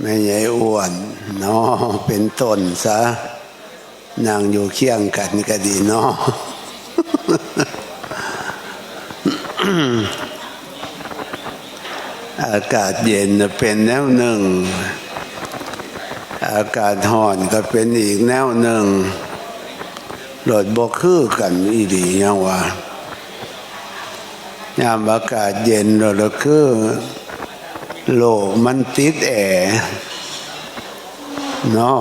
ไม่ใหญ่อ้วนเนาะเป็นต้นซะนั่งอยู่เคียงกันก็ดีเนาะอากาศเย็นเป็นแนวหนึ่ง อากาศห่อนก็เป็นอีกแนวหนึ่งโหลดบกคือกันอีดียังว่ายามอากาศเย็นโหลดคือ โลมันติดแอเนาะ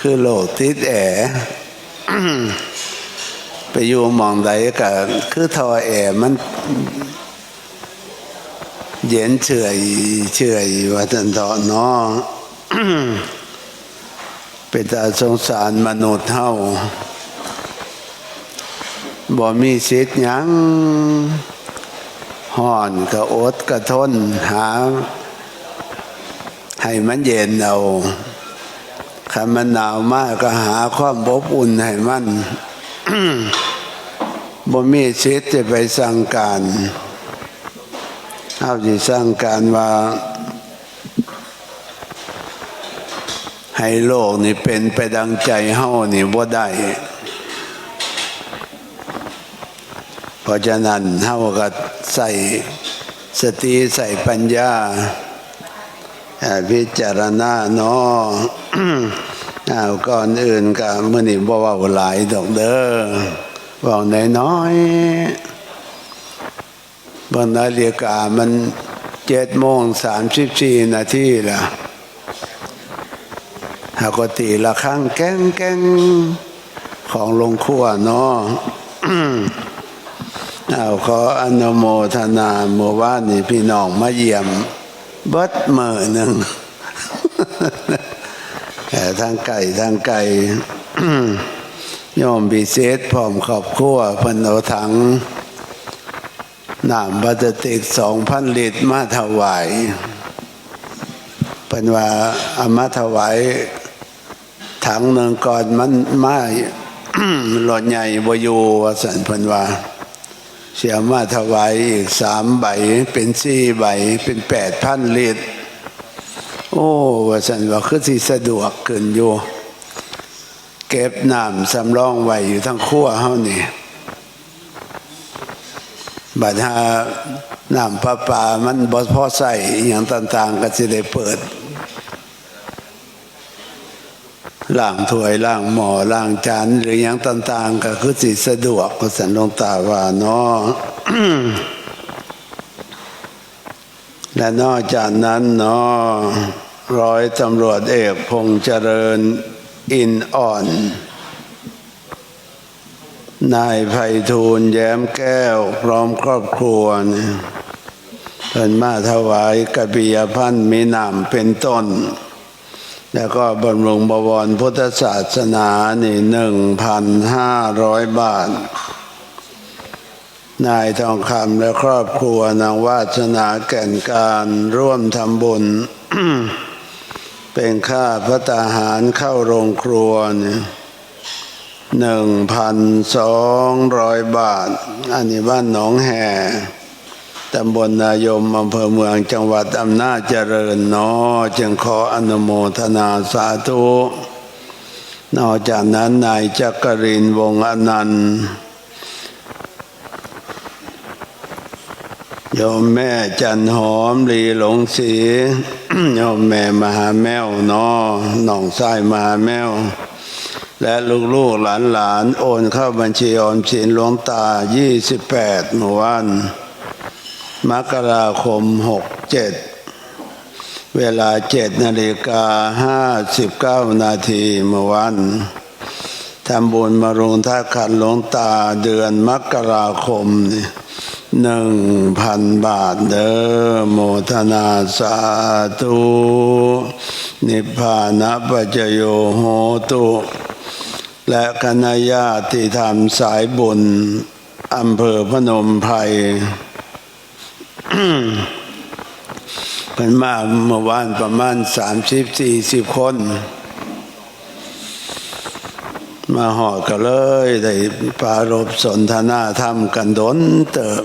คือโลติดแอไปอยู่มองใดก็คือทอแอมันเย็นเฉยเฉยว่าทันตอเนาะเป็นตาสงสารมนุษย์เฮาบ่มีสิทธิ์ยัง ห่อนก็อดก็ทนหา ให้มันเย็นเอาคันมันหนาวมากก็หาความอบอุ่นให้มันบ่มีสิทธิ์จะไปสั่งการเอาสิสั่งการว่า ให้โลกนี่เป็นไปดังใจเฮานี่บ่ได้ เพ ราะฉะนั้นเฮาก็ใส่สติใส่ปัญญาพิจารณาเนาะเอาก่อนอื่นก็มื้อนี้บ่เว้าหลายดอกเด้อเว้าน้อยๆบนนาฬิกามัน7โมง34นาทีล่ะหากตีละครั้งแก้งแก้งของลงขั้วเนาะ เอาขออนุโมทนาเมื่อวานนี่พี่น้องมาเยี่ยมเบิดเมื่อหนึ่งแต่ทางไก่ทางไก่โยมบิเศษพร้อมครอบครัวเพิ่นเอาถังน้ำพลาสติกสองพันลิตรมาถวายเป็นว่าอามาถวายถังหนึ่งก่อนมันมาหลอดใหญ่บอยู่วสันเพิ่นว่า เสียมาถวายอีกสามใบ เป็นสี่ใบ เป็นแปดพันลิตร โอ้ว่าสันว่าคือสิสะดวกเกินอยู่ เก็บน้ำสำรองไว้อยู่ทั้งขั้วเฮานี่บัดหาน้ำประปามันบ่พอใส่อย่างต่าง ๆ ก็สิได้เปิด ล้างถ้วยล้างหม้อล้างจานหรืออย่างต่าง ๆ ก็คือสิสะดวกก็สันลงตาว่าเนาะและนอกจากนั้นเนาะร้อยตำรวจเอกพงษ์เจริญอินอ่อน นายไพฑูรย์แย้มแก้ว พร้อมครอบครัวเนี่ยเพิ่นมาถวายกบียพันธ์มีนามเป็นต้น แล้วก็บำรุงบวรพุทธศาสนานี่หนึ่งพันห้าร้อยบาท นายทองคำและครอบครัวนางวาสนาแก่นการร่วมทำบุญ เป็นค่าพระตาหารเข้าโรงครัวเนี่ยหนึ่งพันสองร้อยบาท อันนี้บ้านหนองแห่ ตำบลนายมอำเภอเมืองจังหวัดอำนาจเจริญนอจึงขออนุโมทนาสาธุนอกจากนั้นนายจักรินวงอนันต์โยมแม่จันหอมลีหลงสีโยมแม่มหาแมวนอหนองทรายมหาแมว และลูกๆหลานๆโอนเข้าบัญชีออมสินหลวงตา 28เมื่อวัน มกราคม 67 เวลา 7 นาฬิกา 59 นาทีเมื่อวันทำบุญมารุงท่าขันหลวงตาเดือนมกราคมหนึ่งพันบาทเด้อโมทนาสาธุนิพพานะปัจโยโหตุ และคณะญาติที่ทำสายบุญอำเภอพนมไพร เป็นมาเมื่อวานประมาณสามสิบสี่สิบคน มาหอดก็เลยได้ปารบสนทนาธรรมกันดนเติม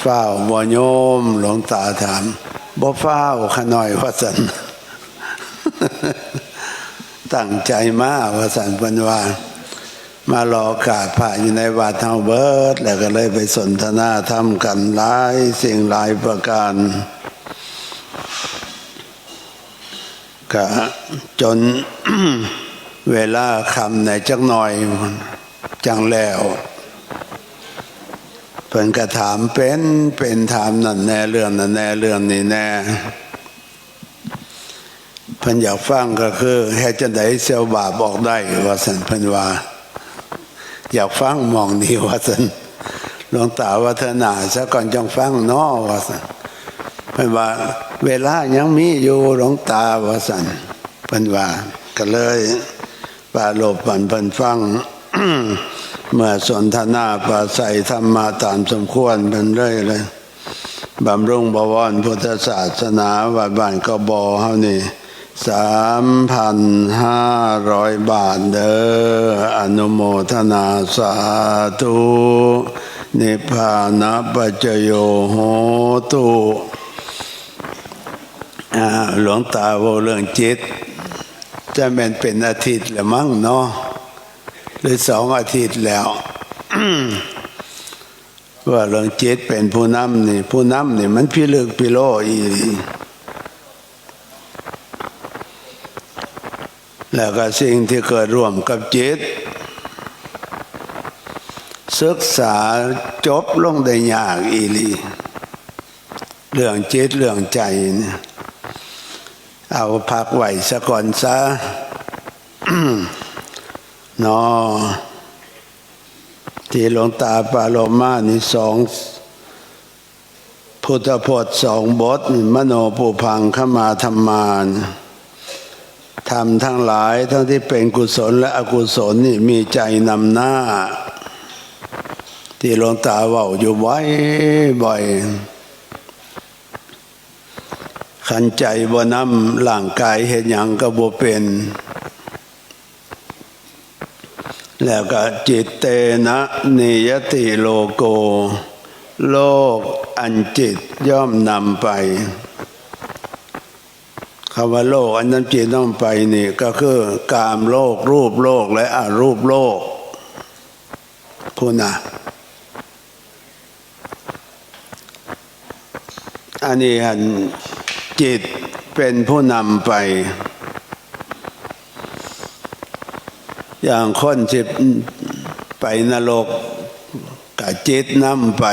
เฝ้าวโยมหลวงตาถามบบ่ฟ้าขน่อยว่าสันตั้งใจมากว่าสันเพิ่นว่า มารอโอกาสผ่านอยู่ในวัดเฮาเบิดแล้วก็เลยไปสนทนาธรรมกันหลายสิ่งหลายประการก็จนเวลาคำในจักหน่อยจังแล้วเพิ่นก็ถามเป็นเป็นถามนั่นแน่เรื่องนั่นแน่เรื่องนี้แน่เพิ่นอยากฟังก็คือแค่จะได้เสียวบาปบอกได้ว่าสันเพิ่นว่า อยากฟังมองนี้ว่าสันหลวงตาวัฒนาซะก่อนจังฟังนอว่าสันเพิ่นว่า เวลายังมีอยู่หลวงตาว่าสันเพิ่นว่า ก็เลยปาโลบปันเพิ่นฟังเมื่อสนทนาปาศัยธรรมาตามสมควรเป็นเรื่อยเลยบำรุงบวรพุทธศาสนาวัดบ้านกบอเฮานี่ สามพันห้าร้อยบาทเด้ออนุโมทนาสาธุนิพพานะปัจจโยโหตุหลวงตาว่าเรื่องจิต จะแม่นเป็นอาทิตย์ละมั้งเนาะหรือสองอาทิตย์แล้วว่าเรื่องจิตเป็นผู้นำนี่ผู้นำนี่มันพิลึกพิโลอีหลี แล้วก็สิ่งที่เกิดร่วมกับจิต ศึกษาจบลงได้ยากอีหลีเรื่องจิตเรื่องใจเนี่ยเอาพักไหว้ซะก่อนซะเนอที่หลวงตาปาโลมานี่สองพุทธพจน์สองบท มโนปุพังขมาธรรมาน ทำทั้งหลายทั้งที่เป็นกุศลและอกุศลนี่มีใจนำหน้า ที่หลวงตาเว่าอยู่ไว้บ่อยขันใจบ่นำร่างกายเห็นอย่างก็บ่เป็น แล้วก็จิตเตนะนิยติโลโก โลกอันจิตย่อมนำไป คำว่าโลก อันนั้นจิตน้อมไปนี่ก็คือกามโลก รูปโลกและอารูปโลกพูดนะอันนี้อันจิตเป็นผู้นำไป อย่างคนสิไปนรกกับจิตนำไป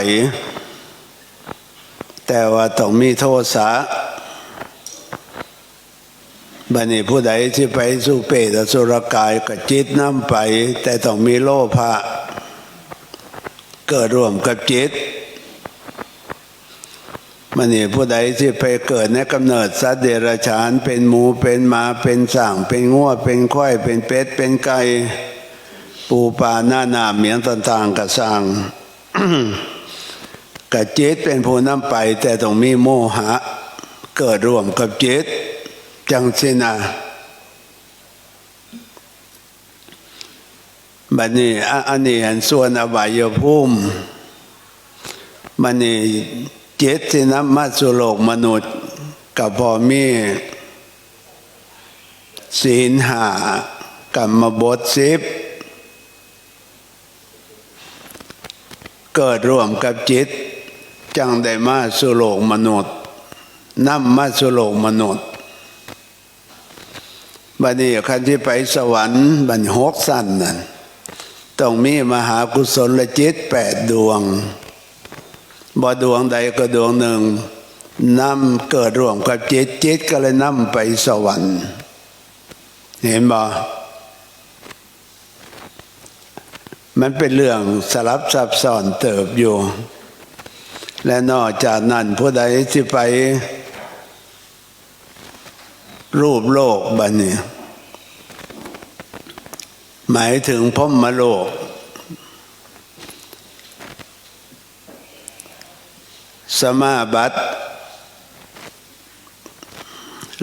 แต่ว่าต้องมีโทษสะ บันนี้ผู้ใดที่ไปสู่เปรตสุรกายกับจิตน้ำไป แต่ต้องมีโลภะเกิดร่วมกับจิตมันนี่ผู้ใดที่ไปเกิดในกำเนิดสัตว์เดรัจฉานเป็นหมูเป็นหมาเป็นส่างเป็นง้วเป็นควายเป็นเป็ดเป็นไก่ปูปลาหน้าหนาเหมียงต่างๆกระสังกับจิตเป็นผู้นำไป แต่ต้องมีโมหะ เกิดร่วมกับจิต จังสินะบัดนี้อันนี้เห็นส่วนอบายภูมิมันนี่เจตสินมัสุโลกมนุษย์กับพอมีศีลหากรรมบทสิบเกิดร่วมกับจิต จังได้มาสุโลกมนุษย์นำมาสุโลกมนุษย์ บัดนี้คันที่ไปสวรรค์บัดนหกสั้นนั่นต้องมีมหากุศลจิตแปดดวงบ่ดวงใดก็ดวงหนึ่งนำเกิดร่วมกับจิตจิตก็เลยนำไปสวรรค์ เห็นบ่มันเป็นเรื่องสลับซับซ้อนเติบอยู่ และนอกจากนั้นผู้ใดที่ไป รูปโลกบันนี้หมายถึงพมมโลก สมาบัติ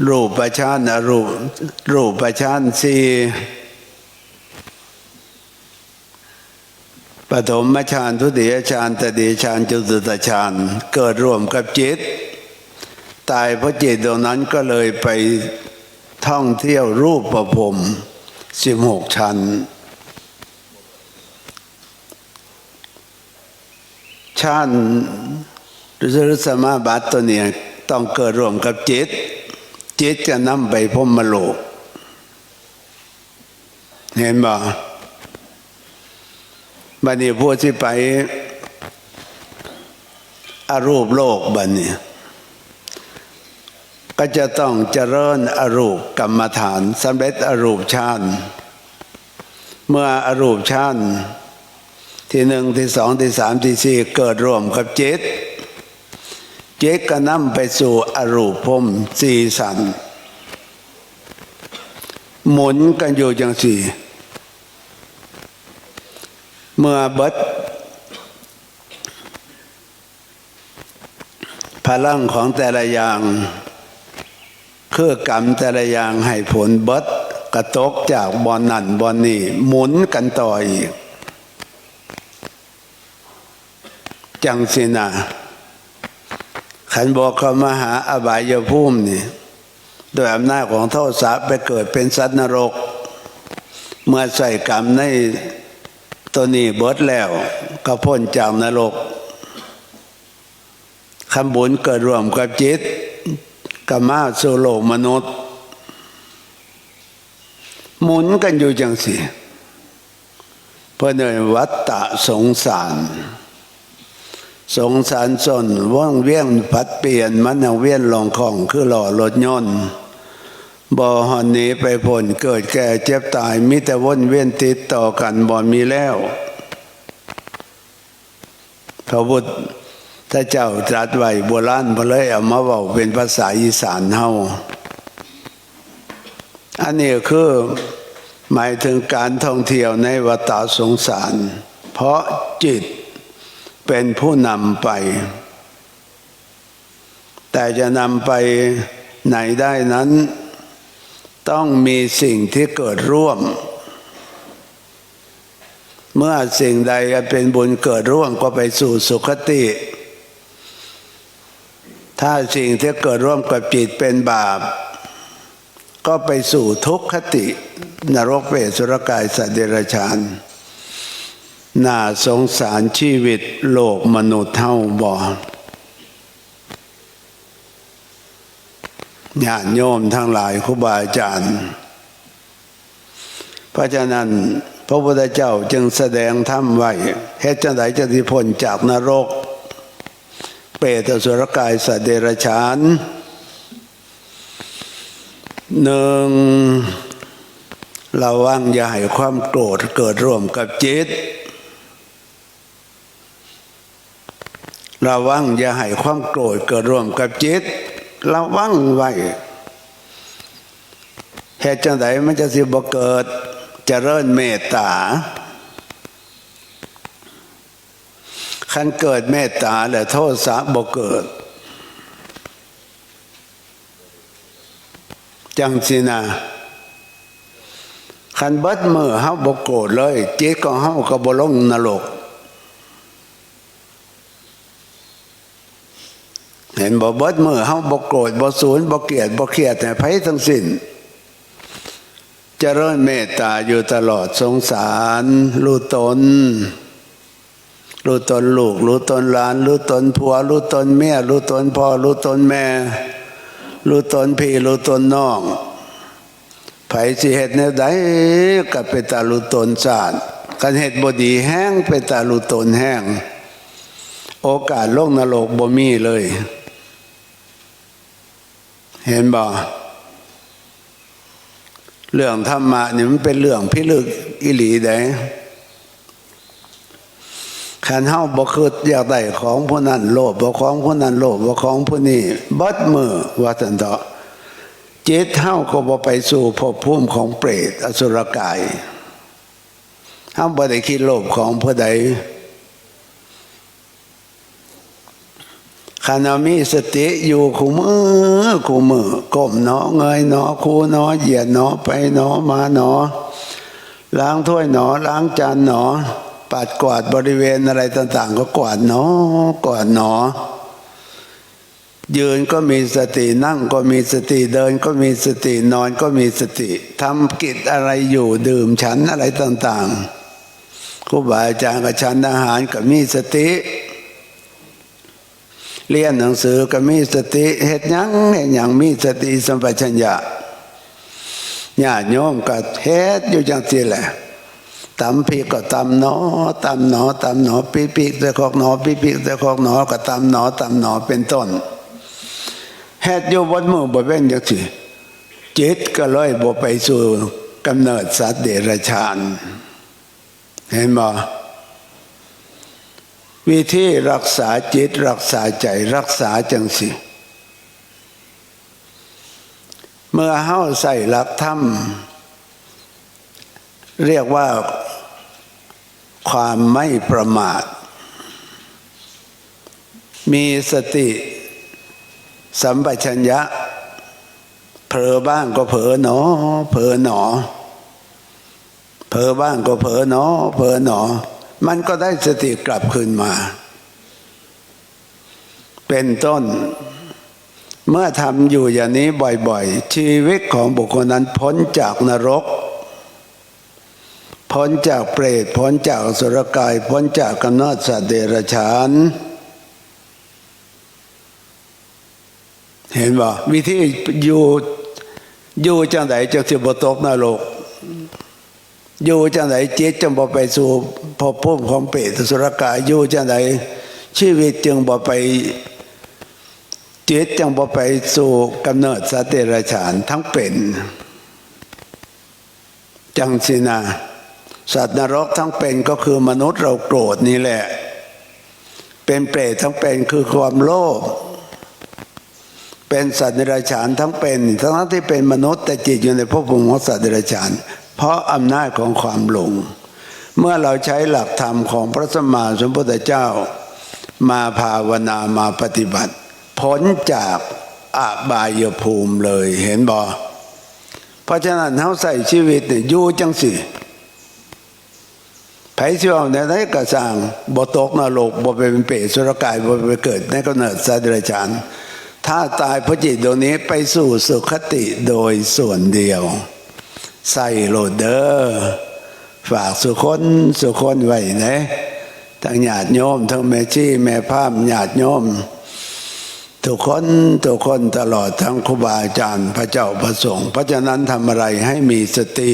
รูปประชานรูปรูปประชานสีปฐมฌานทุติยฌานตติยฌานจตุตฌานเกิดร่วมกับจิต ตายเพราะจิตตรงนั้นก็เลยไปท่องเที่ยวรูปประพรมสิบหกชั้นชาติหรือสมาบัติตัวเนี่ยต้องเกิดร่วมกับจิต จิตจะนำไปพรหมโลก เห็นบ่บัดนี้ผู้ที่ไปอารูปโลกบัดนี้ ก็จะต้องเจริญอรูปกรรมฐานสำเร็จอรูปฌานเมื่ออรูปฌานที่หนึ่งที่สองที่สามที่สี่เกิดร่วมกับจิตจิตก็นำไปสู่อรูปพรมสี่สัน หมุนกันอยู่จังสี่ เมื่อเบิดพลังของแต่ละอย่าง คือกรรมแต่ละอย่างให้ผลเบิดกระตกจากบอนนั่นบอนนี่หมุนกันต่ออีก จังสินะขันบอกเขามาหาอบายภูมินี่โดยอำนาจของโทษะไปเกิดเป็นสัตว์นรก เมื่อใส่กรรมในตัวนี้เบิดแล้ว ก็พ้นจากนรกคำบุญเกิดรวมกับจิต กมาสู่โลกมนุษย์ หมุนกันอยู่จังสิเพื่อในวัฏฏะสงสาร สงสารสนว่องเวียนพัดเปลี่ยนมันเอาเวียนลองของคือหล่อรถยนต์บ่หอนหนี้ไปผลเกิดแก่เจ็บตายมิแต่วนเวียนติดต่อกันบ่มีแล้วพระพุ ทธเจ้าตรัสไว้โบราณพเลยเอามาบอกเป็นภาษาอีสานเฮาอันนี้คือหมายถึงการท่องเที่ยวในวัฏสงสาร เพราะจิตเป็นผู้นำไป แต่จะนำไปไหนได้นั้น ต้องมีสิ่งที่เกิดร่วม เมื่อสิ่งใดเป็นบุญเกิดร่วมก็ไปสู่สุคติ ถ้าสิ่งที่เกิดร่วมกับจิตเป็นบาป ก็ไปสู่ทุกขตินรกเปรตสุรกายสัตว์เดรัจฉานน่าสงสารชีวิตโลกมนุษย์เท่าบ่ญาติโยมทั้งหลายครูบาอาจารย์ เพราะฉะนั้นพระพุทธเจ้าจึงแสดงธรรมไว้เหตุจังไดจะที่พ้นจากนรก เปรตอสุรกายสัตว์เดรัจฉานหนึ่งเระวังอย่าให้ความโกรธเกิดร่วมกับจิตระวังอย่าให้ความโกรธเกิดร่วมกับจิตระวังไว้เหตุจังไดมันจะสิบ่เกิดจเจริญเมตตา คันเกิดเมตตาแล้วโทษสะบ่เกิด จังสินะคันเบิดมือเฮาบ่โกรธเลยจิตของเฮาก็บ่ลงนรก เห็นบ่เบิดมือเฮาบ่โกรธบ่สูญบ่เกลียดบ่เครียดแต่ไผทั้งสิ้นเจริญเมตตาอยู่ตลอดสงสารรู้ตน รู้ตนลูก รู้ตนหลาน รู้ตนผัว รู้ตนเมียรู้ตนพ่อ รู้ตนแม่ รู้ตนพี่รู้ตนน้องไผสิเหตุแนวใดกับเป็นตารู้ตนศาสตร์กันเหตุบดีแห้งเป็นตารู้ตนแห้ง โอกาสโลงนรกบ่มีเลย เห็นบ่เรื่องธรรมะนี่มันเป็นเรื่องพิลึกอิหลีได้ ขันเฮาบ่คืออยากได้ของผู้นั้นโลภบ่ของผู้นั้นโลภบ่ของผู้นี้บัดมือว่าสันเถาะจิตเฮาก็บ่ไปสู่ภพภูมิของเปรตอสุรกายเฮาบ่ได้คิดโลภของผู้ใดขณะมีสติอยู่คู่มือคู่มือก้มหนอเงยหนอคูหนอเหยียดหนอไปหนอมาหนอล้างถ้วยหนอล้างจานหนอ ปัดกวาดบริเวณอะไรต่าง ๆ ก็กวาดหนอกวาดหนอยืนก็มีสตินั่งก็มีสติเดินก็มีสตินอนก็มีสติทำกิจอะไรอยู่ดื่มฉันอะไรต่างๆครูบาอาจารย์กับฉันอาหารก็มีสติ เรียนหนังสือก็มีสติเฮ็ดหยังเฮ็ดหยังมีสติสัมปชัญญะญาติโยมก็เฮ็ดอยู่จังซี่แหละ ตำพริกก็ตำหนอตำหนอตำหนอปีปีกตะคอกหนอปีปีกตะคอกหนอก็ตำหนอตำหนอเป็นต้นเฮ็ดอยู่บนมือบ่เป็นจังซี่จิตก็เลยบ่ไปสู่กำเนิดสัตว์เดรัจฉาน เห็นบ่วิธีรักษาจิตรักษาใจรักษาจังสิเมื่อเฮาใส่หลักธรรมเรียกว่า ความไม่ประมาท มีสติ สัมปชัญญะ เผลอบ้างก็เผลอหนอ เผลอหนอ เผลอบ้างก็เผลอหนอ เผลอหนอ มันก็ได้สติกลับคืนมา เป็นต้น เมื่อทำอยู่อย่างนี้บ่อยๆ ชีวิตของบุคคลนั้นพ้นจากนรก พ้นจากเปรตพ้นจากสุรกาย พ้นจากกำเนิดสัตว์เดรัจฉาน เห็นบ่วิธีอยู่อยู่จังไหนจะสิบตกนรกอยู่จังไหนจิตจึงบ่ไปสู่ภพภูมิของเปรตสุรกายอยู่จังไหนชีวิตจึงบ่ไปจิตจึงบ่ไปสู่กำเนิดสัตว์เดรัจฉานทั้งเป็น จังสินะ สัตว์นรกทั้งเป็นก็คือมนุษย์เราโกรธนี่แหละ เป็นเปรตทั้งเป็นคือความโลภเป็นสัตว์เดรัจฉานทั้งเป็น ทั้งที่เป็นมนุษย์แต่จิตอยู่ในภพภูมิของสัตว์เดรัจฉาน เพราะอำนาจของความหลง เมื่อเราใช้หลักธรรมของพระสัมมาสัมพุทธเจ้า มาภาวนามาปฏิบัติพ้นจากอาบายภูมิเลยเห็นบ่เพราะฉะนั้นเขาใส่ชีวิตเนี่ยอยู่จังสิ ไผเชื่อในไหนกระสังบ่ตกนรกบ่ไปเป็นเปรตสุรกายบ่ไปเกิดในกำเนิดสัตว์เดรัจฉานถ้าตายเพราะจิตดวงนี้ไปสู่สุคติโดยส่วนเดียว ใส่โหลดเดอร์ฝากสุคนสุคนไว้นะทั้งญาติโยมทั้งแม่ชี้แม่พามญาติโยมทุกคนทุกคนตลอดทั้งครูบาอาจารย์พระเจ้าพระสงฆ์เพราะฉะนั้นทำอะไรให้มีสติ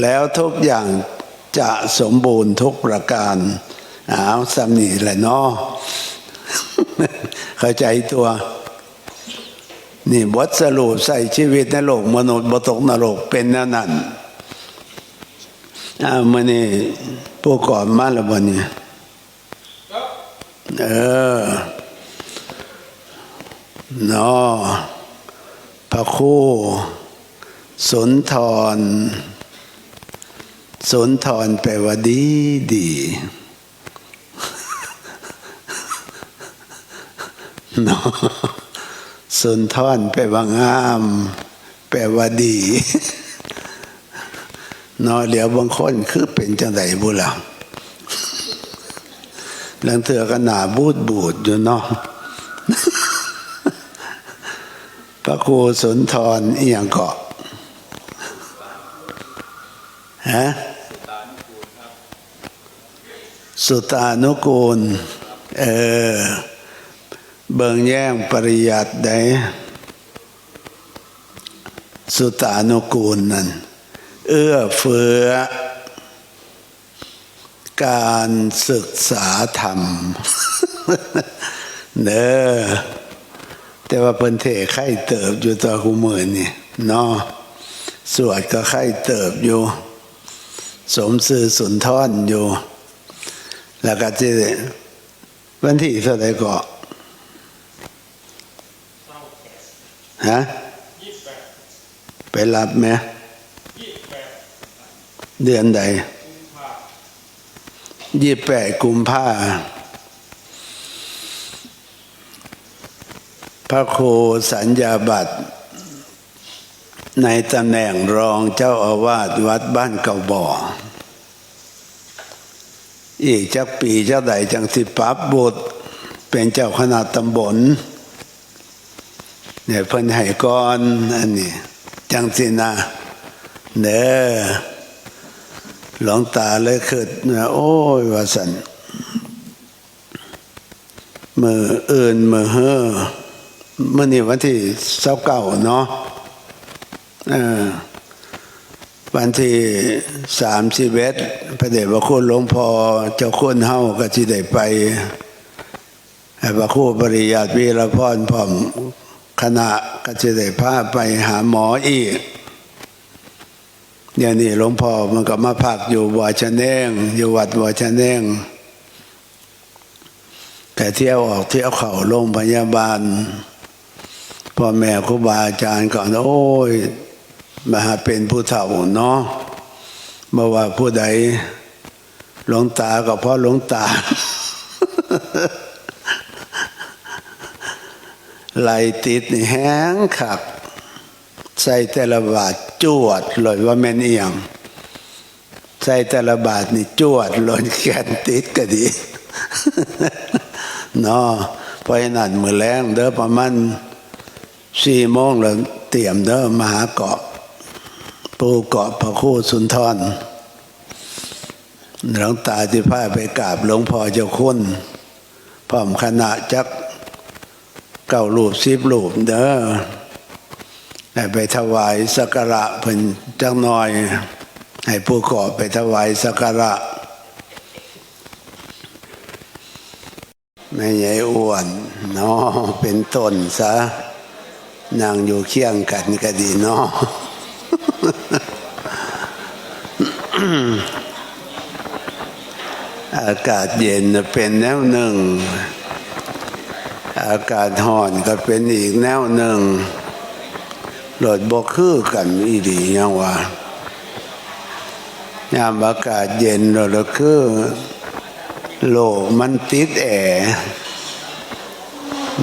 แล้วทุกอย่าง จะสมบูรณ์ทุกประการอ้าวสำนีแหละเนาะเข้าใจตัว นี่บทสรุปใส่ชีวิตในโลกมนุษย์บตกนรกเป็นแนวนั้นอ้าวมันนี่ผู้ก่อนมาแล้ววันนี้เออเนาะพระคู่สุนทร สุนทรแปลว่าดีดี เนาะสุนทรแปลว่างาม แปลว่าดีเนาะเดี๋ยวบางคนคือเป็นจังไดบุล่ะลังเถือก็หนาบูดบูดอยู่เนาะพระครูสุนทรอีหยังเกาะฮะ สุตานุกูล เออ เบิงแย่งปริยัติได้สุตานุกูลนั่น เอื้อเฟื้อ การศึกษาธรรมเด้อแต่ว่าเพิ่นเทไข่เติบอยู่ตัวคูมือนี่เนาะสวดก็ไข่เติบอยู่ สมสื่อสุนทรอยู่ แล้วก็จะวันที่เท่าไหร่ก็ฮะไปรับไหมเดือนใดยี่แปดกุมภาพระครูสัญญาบัตร ในตำแหน่งรองเจ้าอาวาสวัดบ้านเก่าบ่อ อีกจักปีเจ้าใดจังสิปับบุตรเป็นเจ้าคณะตำบลเนี่ยเพิ่นให้ก่อนอันนี้จังสินะเด้อหลวงตาเลยคิดว่าโอ้ยว่าสันมืออื่นมือเฮ้อมื่อนี้วันที่เสาเก่าเนาะเออ วันที่สามสิบเอ็ดพระเดชพระคุณหลวงพ่อเจ้าคุณเฮาก็ที่ได้ไปให้พระครูปริยัติวีรพรพร้อมคณะก็จะได้พาไปหาหมออีกอย่างนี้หลวงพ่อมันก็มาพักอยู่วัดชะแนงอยู่วัดวัดชะแนงแต่เที่ยวออกเที่ยวเข่าโรงพยาบาลพ่อแม่ครูบาอาจารย์ก่อนโอ้ย มาหาเป็นผู้เฒ่าเนาะมื่ว่าผู้ใดหลวงตาก็เพราะหลวงตาไหลติดนี่แห้งขัก ใส่แต่ละบาทจวดเลยว่าแม่นเอียง ใส่แต่ละบาทนี่จวดหล่นแขนติดก็ดีเนาะเพราะนั้นมือแรงเด้อประมาณสี่โมงแล้วเตรียมเด้อมาหาเกาะ ปูเกาะพระคู่สุนทรหลวงตาที่พาไปกราบหลวงพ่อเจ้าคุณพร้อมคณะจักเก้ารูปสิบรูปเด้อไปถวายสักการะเพิ่นจักหน่อย ให้ผู้เกาะไปถวายสักการะแม่ใหญ่อ้วนเนาะเป็นต้นซะนั่งอยู่เคียงกันก็ดีเนาะ อากาศเย็นเป็นแนวหนึ่ง อากาศห่อนก็เป็นอีกแนวหนึ่งโหลดบกคือกันอีดียังว่ายามอากาศเย็นโหลดคือโลกมันติดแอร์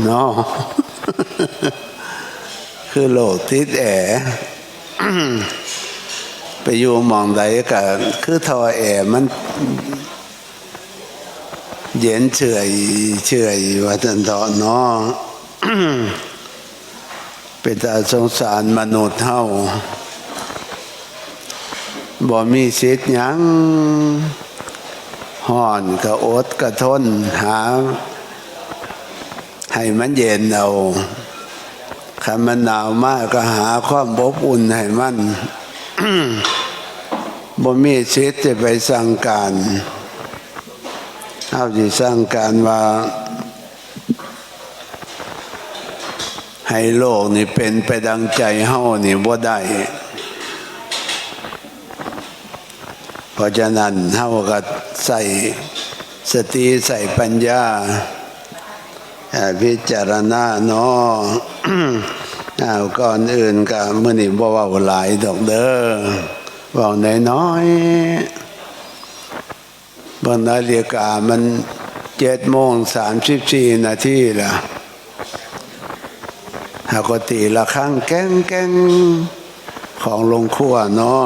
เนาะคือโลกติดแอร์ ไปอยู่มองใดก็คือทอแอมัน เย็นเฉยเฉยว่าทันทอเนาะเป็นตาสงสารมนุษย์เฮาบ่มีสิทธิ์ยังห่อนก็อดก็ทนหา ให้มันเย็นเอาคันมันหนาวมากก็หาความอบอุ่นให้มัน บ่มีสิทธิ์จะไปสั่งการเอาสิสั่งการว่า ให้โลกนี่เป็นไปดังใจเฮานี่บ่ได้ เพราะฉะนั้นเฮาก็ใส่สติใส่ปัญญาพิจารณาเนาะ อ้าวก่อนอื่นก็มื่อนี่บ่เว้าหลายดอกเด้อเว้าน้อยๆบนนาฬิกามันเจ็ดโมงสามสิบสี่นาทีล่ะหากตีละครั้งแก้งแก้งของลงคั่วเนาะ